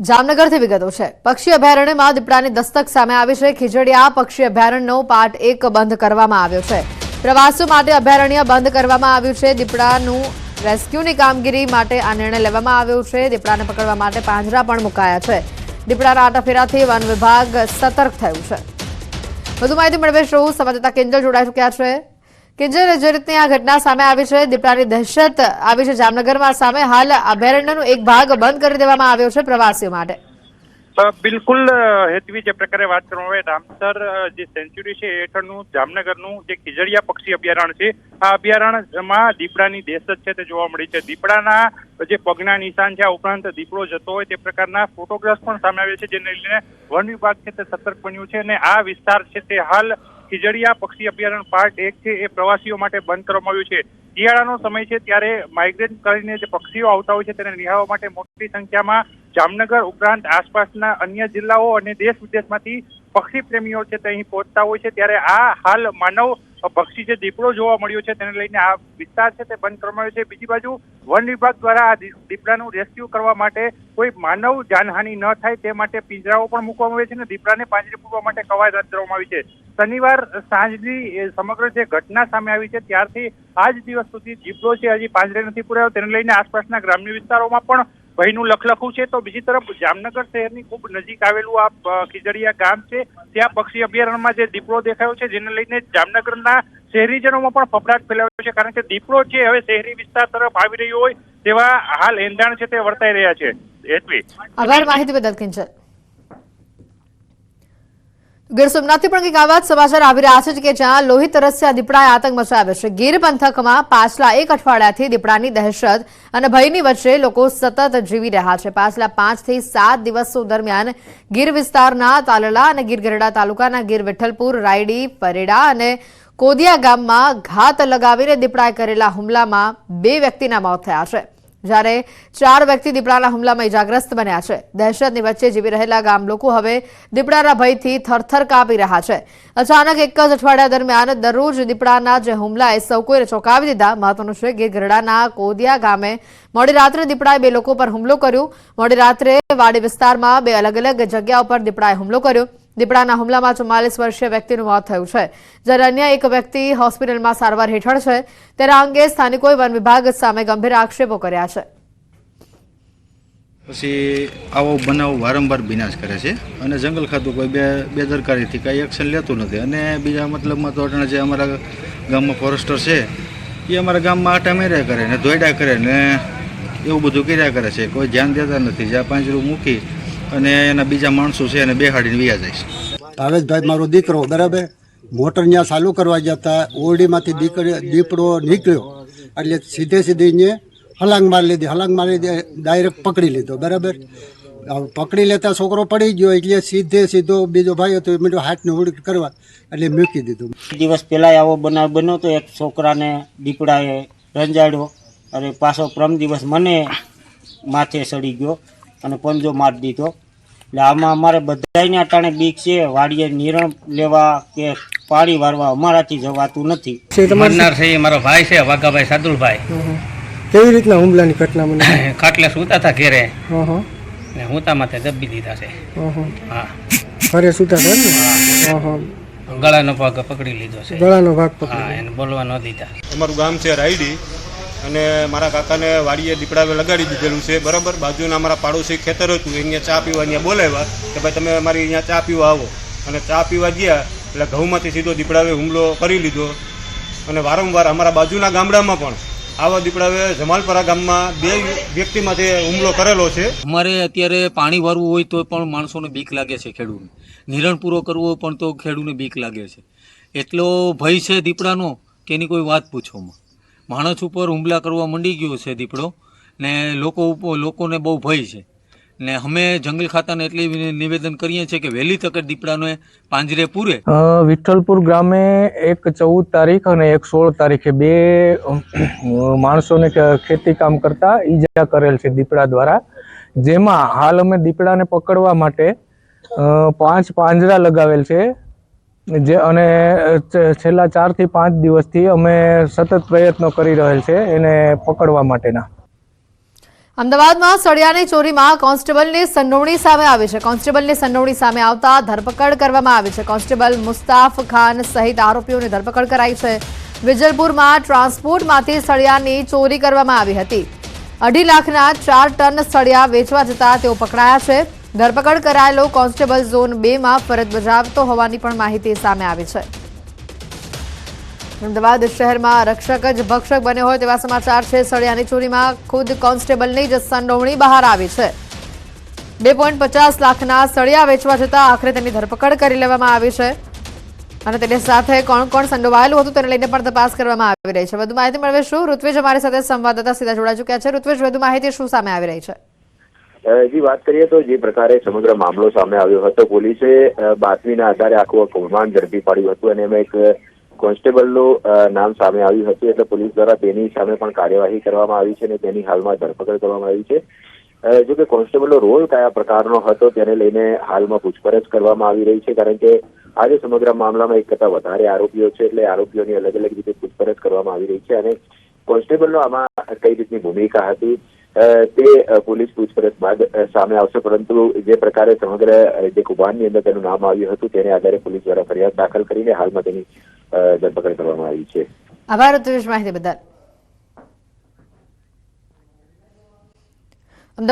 જામનગરથી વિગતો છે. પક્ષી અભયારણ્યમાં દીપડાની દસ્તક સામે આવી છે. ખીજડીયા પક્ષી અભયારણ્યનો પાર્ટ એક બંધ કરવામાં આવ્યો છે. પ્રવાસીઓ માટે અભયારણ્ય બંધ કરવામાં આવ્યું છે. દીપડાનું રેસ્ક્યુની કામગીરી માટે આ નિર્ણય લેવામાં આવ્યો છે. દીપડાને પકડવા માટે પાંજરા પણ મુકાયા છે. દીપડાના આટાફેરાથી વન વિભાગ સતર્ક થયું છે. વધુ માહિતી મેળવીશું. સંવાદદાતા કેન્દ્ર જોડાઈ ચૂક્યા છે. કિંજલ જે રીતની આ ઘટના સામે આવી છે, દીપડાની દહેશત આવી છે જામનગરમાં સામે, હાલ અભયારણ્યનો એક ભાગ બંધ કરી દેવામાં આવ્યો છે પ્રવાસીઓ માટે. બિલકુલ હેતવી જે પ્રકારે વાત કરવામાં આવે. રામસર જે સેન્ચ્યુરી છે હેઠળનું, જામનગરનું જે ખીજડીયા પક્ષી અભયારણ્ય છે, આ અભયારણ્યમાં દીપડાની દહેશત છે તે જોવા મળી છે. દીપડાના જે પગના નિશાન છે, આ ઉપરાંત દીપડો જતો હોય તે પ્રકારના ફોટોગ્રાફ્સ પણ સામે આવ્યા છે, જેને લઈને વન વિભાગ છે તે સતર્ક બન્યું છે અને આ વિસ્તાર છે તે હાલ ખીજડીયા પક્ષી અભયારણ્ય પાર્ટ એક છે, એ પ્રવાસીઓ માટે બંધ કરવામાં આવ્યું છે. શિયાળાનો સમય છે ત્યારે માઇગ્રેટ કરીને જે પક્ષીઓ આવતા હોય છે તેને નિહાળવા માટે મોટી સંખ્યામાં જામનગર ઉપરાંત આસપાસના અન્ય જિલ્લાઓ અને દેશ વિદેશમાંથી પક્ષી પ્રેમીઓ છે તે અહીં પહોંચતા હોય છે. ત્યારે આ હાલ માનવ પક્ષી જે દીપડો જોવા મળ્યો છે તેને લઈને આ વિસ્તાર છે તે બંધ કરવામાં આવ્યો છે. બીજી બાજુ, વન વિભાગ દ્વારા આ દીપડાનું રેસ્ક્યુ કરવા માટે કોઈ માનવ જાનહાનિ ન થાય તે માટે પિંજરાઓ પણ મૂકવામાં આવે છે અને દીપડાને પાંજરે પૂરવા માટે કવાયત હાથ ધરવામાં આવી છે. શનિવાર સાંજની સમગ્ર જે ઘટના સામે આવી છે ત્યારથી આજ દિવસ સુધી દીપડો છે હજી પાંજરે નથી પૂરાયો. તેને લઈને આસપાસના ગ્રામ્ય વિસ્તારોમાં પણ ભયનું લખલખું છે, તો બીજી તરફ જામનગર શહેરની ખૂબ નજીક આવેલું આ ખીજડીયા ગામ છે, ત્યાં પક્ષી અભયારણ્યમાં જે દીપડો દેખાયો છે, જેને લઈને જામનગરના શહેરીજનોમાં પણ ફફડાટ ફેલાયો છે, કારણ કે દીપડો છે હવે શહેરી વિસ્તાર તરફ આવી રહ્યો હોય, તેવા હાલ એંધાણ છે, તે વર્તાઈ રહ્યા છે. હેતવી આભાર, માહિતી બદલ કિંજલ ગીર સોમનાથથી પણ કંઈક આવા સમાચાર આવી રહ્યા છે કે જ્યાં લોહી તરસ્યા દીપડાએ આતંક મચાવ્યો છે. ગીર પંથકમાં પાછલા એક અઠવાડિયાથી દીપડાની દહેશત અને ભયની વચ્ચે લોકો સતત જીવી રહ્યા છે. પાછલા પાંચથી સાત દિવસો દરમિયાન ગીર વિસ્તારના તાલલા અને ગીર ગરડા તાલુકાના ગીર વિઠ્ઠલપુર, રાયડી, પરેડા અને કોદિયા ગામમાં ઘાત લગાવીને દીપડાએ કરેલા હુમલામાં બે વ્યક્તિના મોત થયા છે. જ્યારે ચાર વ્યક્તિ દીપડાના હુમલામાં ઇજાગ્રસ્ત બન્યા છે. દહેશતની વચ્ચે જીવી રહેલા ગામ લોકો હવે દીપડાના ભયથી થરથર કાપી રહ્યા છે. અચાનક એક જ અઠવાડિયા દરમિયાન દરરોજ દીપડાના જે હુમલાએ સૌ કોઈને ચોંકાવી દીધા. મહત્વનું છે કે ગરડાના કોદિયા ગામે મોડી રાત્રે દીપડાએ બે લોકો પર હુમલો કર્યો. મોડી રાત્રે વાડી વિસ્તારમાં બે અલગ અલગ જગ્યા ઉપર દીપડાએ હુમલો કર્યો. દીપડાના હુમલામાં ચુમ્માલીસ વર્ષીય વ્યક્તિનું મોત થયું છે. જ્યારે અન્ય એક વ્યક્તિ હોસ્પિટલમાં સારવાર હેઠળ છે ત્યારે આ અંગે સ્થાનિકોએ વન વિભાગ સામે ગંભીર આક્ષેપો કર્યા છે. પછી આવો બનાવ વારંવાર વિનાશ કરે છે અને જંગલ ખાતું કોઈ બે બેદરકારીથી કાંઈ એક્શન લેતું નથી. અને બીજા મતલબમાં તો અટાણે જે અમારા ગામમાં ફોરેસ્ટર છે, એ અમારા ગામમાં આટા મેર્યા કરે ને દોડ્યા કરે ને એવું બધું કર્યા કરે છે. કોઈ ધ્યાન દેતા નથી. જ્યાં પાંજરું મૂકી અને એના બીજા માણસો છે એને બેહાડીને વ્યા જાય છે. ભાવેશભાઈ મારો દીકરો બરાબર? મોટર ત્યાં ચાલુ કરવા જતા ઓરડીમાંથી દીકરી દીપડો નીકળ્યો. એટલે સીધે સીધી ને હલાંગ મારી લીધી હલાંગ મારી લીધી ડાયરેક્ટ પકડી લીધો બરાબર? હવે પકડી લેતા છોકરો પડી ગયો એટલે સીધે સીધો બીજો ભાઈ હતો એ મેં હાથને ઉડી કરવા એટલે મૂકી દીધું. દિવસ પહેલાં આવો બનાવ બન્યો તો એક છોકરાને દીપડાએ રંજાડ્યો. અને પાછો પ્રમ દિવસ મને માથે સડી ગયો. અને પંજો મારી દીધો. એટલે આમાં અમારે બધાને અટાણે બીક છે વાડીએ નિરણ લેવા કે પાણી વારવા અમારાથી જવાતું નથી. મરનાર છે એ મારો ભાઈ છે વાઘાભાઈ સાદુલભાઈ. કેવી રીતના હુમલાની ઘટના મને ખાટલે સૂતા હતા ઘેરે. હં હં ને હુંતા માથે દબી દીધા છે. હં. ઘરે સુતા હતા ને હં હં ગળાનો ભાગ પકડી લીધો છે. ગળાનો ભાગ હા એને બોલવા ન દીધા. અમારું ગામ છે રાયડી. અને મારા કાકાને વાડીએ દીપડાવે લગાડી દીધેલું છે. બરાબર? બાજુના અમારા પાડોશી ખેતર હતું, અહીંયા ચા પીવા અહીંયા બોલાવ્યા કે ભાઈ તમે અમારી અહીંયા ચા પીવા આવો. અને ચા પીવા ગયા એટલે ઘઉંમાંથી સીધો દીપડાવે હુમલો કરી લીધો. અને વારંવાર અમારા બાજુના ગામડામાં પણ આવા દીપડાવે જમાલપરા ગામમાં બે વ્યક્તિમાંથી હુમલો કરેલો છે. અમારે અત્યારે પાણી ભરવું હોય તો પણ માણસોને બીક લાગે છે ખેડૂતને. નિરણ પૂરો કરવો પણ તો ખેડૂતને બીક લાગે છે. એટલો ભય છે દીપડાનો કે એની કોઈ વાત પૂછોમાં. માણસ ઉપર હુમલા કરવા મંડી ગયો છે દીપડો. ને લોકો લોકોને બહુ ભય છે. ને અમે જંગલ ખાતાને એટલી નિવેદન કરીએ છીએ કે વહેલી તકે દીપડાને પાંજરે પૂરે. વિઠ્ઠલપુર ગામે એક ચૌદ તારીખ અને એક સોળ તારીખે બે માણસોને ખેતી કામ કરતા ઈજા કરેલ છે દીપડા દ્વારા. જેમાં હાલ અમે દીપડાને પકડવા માટે પાંચ પાંજરા લગાવેલ છે. જે અને છેલ્લા ચારથી પાંચ દિવસથી અમે સતત પ્રયત્નો કરી રહેલ છે એને પકડવા માટેના. અમદાવાદમાં સળિયાની ચોરીમાં કોન્સ્ટેબલની સંડોવણી સામે આવી છે. કોન્સ્ટેબલની સંડોવણી સામે આવતા ધરપકડ કરવામાં આવી છે. કોન્સ્ટેબલ મુસ્તાફ ખાન સહિત આરોપીઓની ધરપકડ કરાઈ છે. વિજલપુરમાં ટ્રાન્સપોર્ટમાંથી સળિયાની ચોરી કરવામાં આવી હતી. અઢી લાખના ચાર ટન સળિયા વેચવા જતા તેઓ પકડાયા છે. ધરપકડ કરાયેલો કોન્સ્ટેબલ ઝોન બેમાં ફરજ બજાવતો હોવાની પણ માહિતી સામે આવી છે. અમદાવાદ શહેરમાં રક્ષક જ ભક્ષક બન્યો હોય તેવા સમાચાર છે. સળિયાની ચોરીમાં ખુદ કોન્સ્ટેબલની જ સંડોવણી બહાર આવી છે. બે પોઈન્ટ પચાસ લાખના સળિયા વેચવા જતાં આખરે તેની ધરપકડ કરી લેવામાં આવી છે. અને તેની સાથે કોણ કોણ સંડોવાયેલું હતું તેને લઈને પણ તપાસ કરવામાં આવી રહી છે. વધુ માહિતી મેળવીશું. ઋત્વિજ અમારી સાથે સંવાદદાતા સીધા જોડાઈ ચૂક્યા છે. ઋત્વિજ, વધુ માહિતી શું સામે આવી રહી છે? જી વાત કરીએ તો જે પ્રકારે સમગ્ર મામલો સામે આવ્યો હતો, પોલીસે બાતમીના આધારે આખું કૌભાંડ ઝડપી પાડ્યું હતું અને એમાં એક કોન્સ્ટેબલનું નામ સામે આવ્યું હતું એટલે પોલીસ દ્વારા તેની સામે પણ કાર્યવાહી કરવામાં આવી છે અને તેની હાલમાં ધરપકડ કરવામાં આવી છે. જો કે કોન્સ્ટેબલનો રોલ કયા પ્રકારનો હતો તેને લઈને હાલમાં પૂછપરછ કરવામાં આવી રહી છે, કારણ કે આજે સમગ્ર મામલામાં એક કરતા વધારે આરોપીઓ છે એટલે આરોપીઓની અલગ અલગ રીતે પૂછપરછ કરવામાં આવી રહી છે અને કોન્સ્ટેબલનો આમાં કઈ રીતની ભૂમિકા હતી તે પોલીસ પૂછપરછ બાદ સામે આવશે. પરંતુ જે પ્રકારે સમગ્ર જે કૌભાંડની અંદર તેનું નામ આવ્યું હતું, તેને આધારે પોલીસ દ્વારા ફરિયાદ દાખલ કરીને હાલમાં તેની ધરપકડ કરવામાં આવી છે. આભાર ઋત્વિજ માહિતી બદલ.